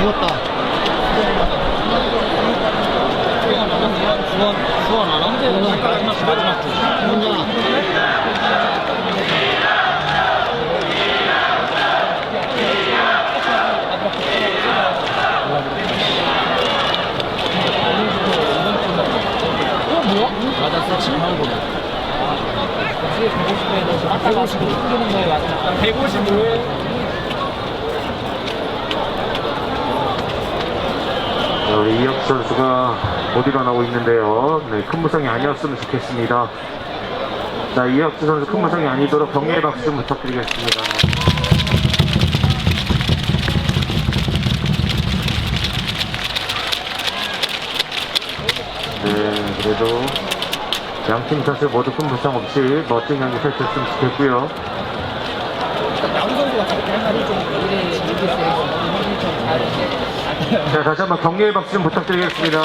죽었다. 수원 안 하고? 수원, 수원 안 하고? 마지막 주, 마지막 주. 혼자. 맞았어, 지금 한 거야. 150에 넣어서 150에 넣는 거에 맞아. 155에 우리 이혁 선수가 못 일어나고 있는데요. 네, 큰 부상이 아니었으면 좋겠습니다. 자, 이혁수 선수 큰 부상이 아니도록 격려의 박수 좀 부탁드리겠습니다. 네, 그래도 양팀 선수 모두 큰 부상 없이 멋진 경기 펼쳤으면 좋겠고요. 야구 선수가 저렇게 한 날이 좀 이래 이렇게 세고 좀 다른데. 자, 다시 한번 격려의 박수 좀 부탁드리겠습니다.